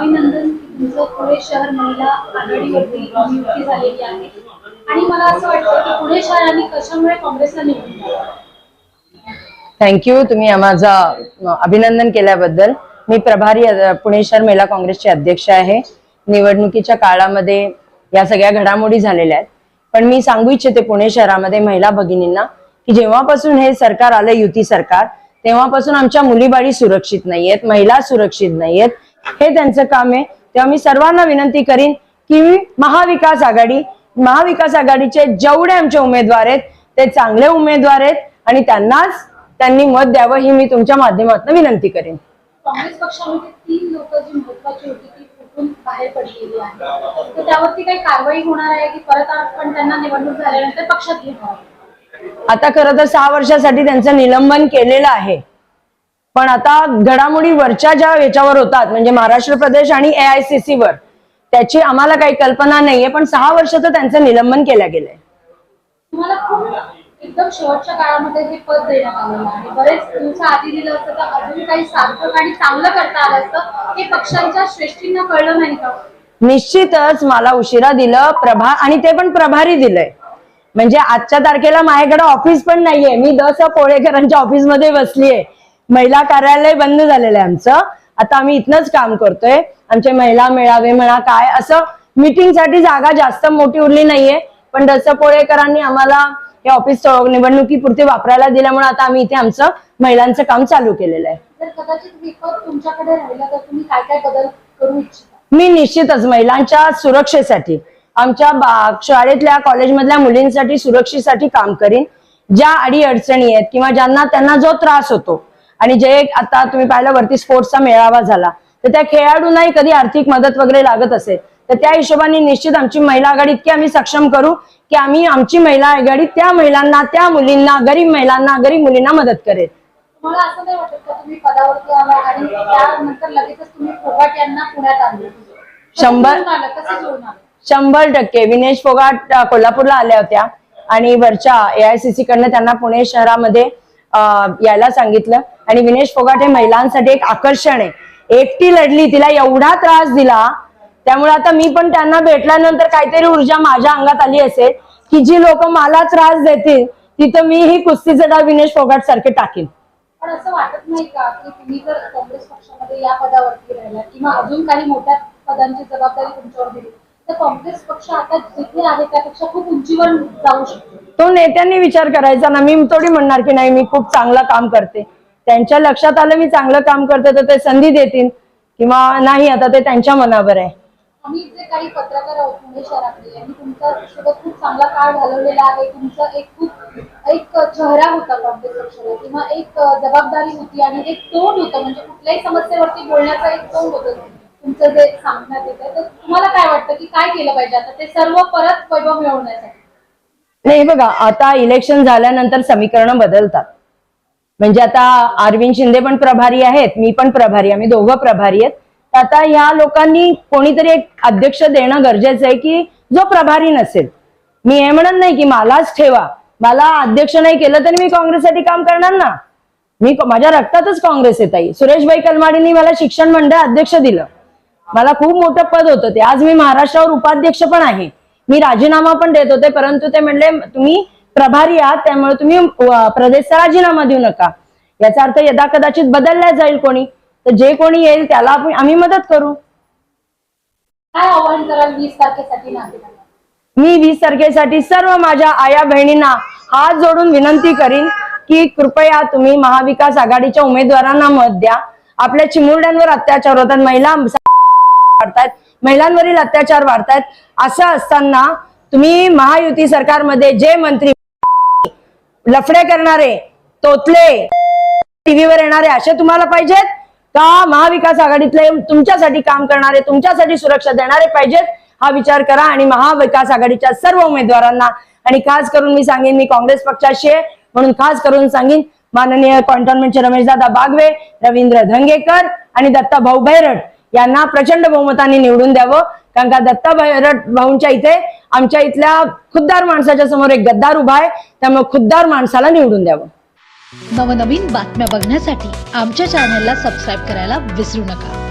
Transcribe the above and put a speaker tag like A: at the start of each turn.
A: अभिनंदन तुमचं पुणे शहर महिला आघाडीवरती नियुक्ती झालेली आहे. आणि मला असं वाटतं की पुणे शहराने कशामुळे काँग्रेसला निवडून
B: थँक्यू तुम्ही माझं अभिनंदन केल्याबद्दल. मी प्रभारी पुणे शहर महिला काँग्रेसचे अध्यक्ष आहे. निवडणुकीच्या काळामध्ये या सगळ्या घडामोडी झालेल्या आहेत. पण मी सांगू इच्छिते पुणे शहरामध्ये महिला भगिनींना की जेव्हापासून हे सरकार आलं युती सरकार तेव्हापासून आमच्या मुलीबाळी सुरक्षित नाहीयेत महिला सुरक्षित नाहीयेत. हे त्यांचं काम आहे. तेव्हा मी सर्वांना विनंती करीन की महाविकास आघाडी महाविकास आघाडीचे जेवढे आमचे उमेदवार आहेत ते चांगले उमेदवार आहेत आणि त्यांनाच त्यांनी मत द्यावं ही मी तुमच्या माध्यमातून विनंती करेन.
A: काँग्रेस पक्षामध्ये तीन लोक जी महत्वाची होती ती फुटून बाहेर पडलेली आहे तर त्यावरती काही कारवाई होणार आहे की परत आपण त्यांना निवडणूक झाल्यानंतर पक्षात घेणार
B: आता खरं तर सहा वर्षासाठी त्यांचं निलंबन केलेलं आहे. पण आता घडामोडी वरच्या ज्या याच्यावर होतात म्हणजे महाराष्ट्र प्रदेश आणि एआयसीसी वर त्याची आम्हाला काही कल्पना नाहीये पण सहा वर्षाचं त्यांचं निलंबन केलं गेलंय.
A: तुम्हाला खूप एकदम शेवटच्या काळामध्ये हे पद देण्यात आलेलं आहे. बरेच दिवसा आधी दिलं असतं तर अजून काही सार्थक आणि चांगलं करता आलं असतं हे पक्षांच्या श्रेष्ठींना कळलं नाही का?
B: निश्चितच मला उशिरा दिलं प्रभा आणि ते पण प्रभारी दिलंय. म्हणजे आजच्या तारखेला माझ्याकडे ऑफिस पण नाहीये मी दस पोळेकरांच्या ऑफिसमध्ये बसलीये. महिला कार्यालय बंद झालेलं आहे आमचं. आता आम्ही इथनच काम करतोय. आमचे महिला मेळावे म्हणा काय असं मीटिंगसाठी जागा जास्त मोठी उरली नाहीये. पण दस पोळेकरांनी आम्हाला हे ऑफिस निवडणुकीपुरते वापरायला दिल्यामुळे आता आम्ही इथे आमचं महिलांचं काम चालू केलेलं आहे. मी निश्चितच महिलांच्या सुरक्षेसाठी आमच्या बा- शाळेतल्या कॉलेजमधल्या मुलींसाठी सुरक्षेसाठी काम करीन. ज्या अडी अडचणी आहेत किंवा ज्यांना त्यांना जो त्रास होतो आणि जे आता तुम्ही पाहिलं वरती स्पोर्ट्सचा मेळावा झाला तर त्या खेळाडूंनाही कधी आर्थिक मदत वगैरे लागत असेल तर त्या हिशोबाने निश्चित आमची महिला आघाडी इतकी आम्ही सक्षम करू की आम्ही आमची महिला आघाडी त्या महिलांना त्या मुलींना गरीब महिलांना गरीब मुलींना मदत करेल. शंभर- शंभर टक्के. विनेश फोगाट कोल्हापूरला आल्या होत्या आणि वरच्या एआयसीसी कडनं त्यांना पुणे शहरामध्ये यायला सांगितलं. आणि विनेश फोगाट हे महिलांसाठी एक आकर्षण आहे. एकटी लढली तिला एवढा त्रास दिला त्यामुळे आता मी पण त्यांना भेटल्यानंतर काहीतरी ऊर्जा माझ्या अंगात आली असेल की जी लोक मला त्रास देतील तिथं मी ही कुस्तीचं डाव विनेश फोगाट सारखे टाकीन.
A: पण असं वाटत नाही का की तुम्ही जर काँग्रेस पक्षामध्ये या पदावरती राहिला किंवा अजून काही मोठ्या पदांची जबाबदारी तुमच्यावर दिली तर काँग्रेस पक्ष आता जिथे आहे त्यापेक्षा खूप उंचीवर जाऊ शकतो.
B: तो नेत्यांनी विचार करायचा ना मी थोडी म्हणणार की नाही मी खूप चांगलं काम करते. त्यांच्या लक्षात आलं मी चांगलं काम करते तर ते संधी देतील. किंवा नाही आता ते त्यांच्या मनावर आहे.
A: आम्ही जे काही पत्रकार आहोत पुणे शहरातले आणि तुमचा सोबत खूप चांगला काळ घालवलेला आहे. तुमचं एक खूप एक चेहरा होता काँग्रेस पक्षाला किंवा एक जबाबदारी होती आणि एक तोंड होतं म्हणजे कुठल्याही समस्येवरती बोलण्याचं एक तोंड होतं. तुमचं जे सांगण्यात येतं तर तुम्हाला काय वाटतं की काय केलं पाहिजे? आता ते सर्व परत वैभव मिळवण्यासाठी.
B: नाही बघा आता इलेक्शन झाल्यानंतर समीकरणं बदलतात. म्हणजे आता अरविंद शिंदे पण प्रभारी आहेत मी पण प्रभारी आम्ही दोघं प्रभारी आहेत. तर आता ह्या लोकांनी कोणीतरी एक अध्यक्ष देणं गरजेचं आहे की जो प्रभारी नसेल. मी हे म्हणत नाही की मलाच ठेवा. मला अध्यक्ष नाही केलं तरी मी काँग्रेससाठी काम करणार ना. मी माझ्या रक्तातच काँग्रेस येत आहे सुरेशभाई कलमाडींनी मला शिक्षण मंडळ अध्यक्ष दिलं. मला खूप मोठं पद होतं ते. आज मी महाराष्ट्रावर उपाध्यक्ष पण आहे. मी राजीनामा पण देत होते परंतु ते म्हणले तुम्ही प्रभारी आहात त्यामुळे तुम्ही प्रदेशचा राजीनामा देऊ नका. याचा अर्थ यदा कदाचित बदलल्या जाईल कोणी तर जे कोणी येईल त्याला आपण- आम्ही मदत करू.
A: काय आवाहन कराल वीस तारखेसाठी
B: मी वीस तारखेसाठी सर्व माझ्या आया बहिणींना हात जोडून विनंती करीन की कृपया तुम्ही महाविकास आघाडीच्या उमेदवारांना मत द्या. आपल्या चिमुरड्यांवर अत्याचार होतात महिला वाढतायत महिलांवरील अत्याचार वाढतायत. असं असताना तुम्ही महायुती सरकारमध्ये जे मंत्री लफडे करणारे तोतले टीव्हीवर येणारे असे तुम्हाला पाहिजेत? का महाविकास आघाडीतले तुमच्यासाठी काम करणारे तुमच्यासाठी सुरक्षा देणारे पाहिजेत? हा विचार करा आणि महाविकास आघाडीच्या सर्व उमेदवारांना. आणि खास करून मी सांगेन मी काँग्रेस पक्षाशी आहे. म्हणून खास करून सांगेन माननीय कॉन्टोनमेंटचे रमेशदादा बागवे रवींद्र धंगेकर आणि दत्ता भाऊ बैरट यांना प्रचंड बहुमताने निवडून द्यावं. कारण का दत्ता भाऊंच्या इथे आमच्या इथल्या खुद्दार माणसाच्या समोर एक गद्दार उभा आहे. त्यामुळे खुद्दार माणसाला निवडून द्यावं.
C: नवनवीन बातम्या बघण्यासाठी आमच्या चॅनलला सबस्क्राईब करायला विसरू नका.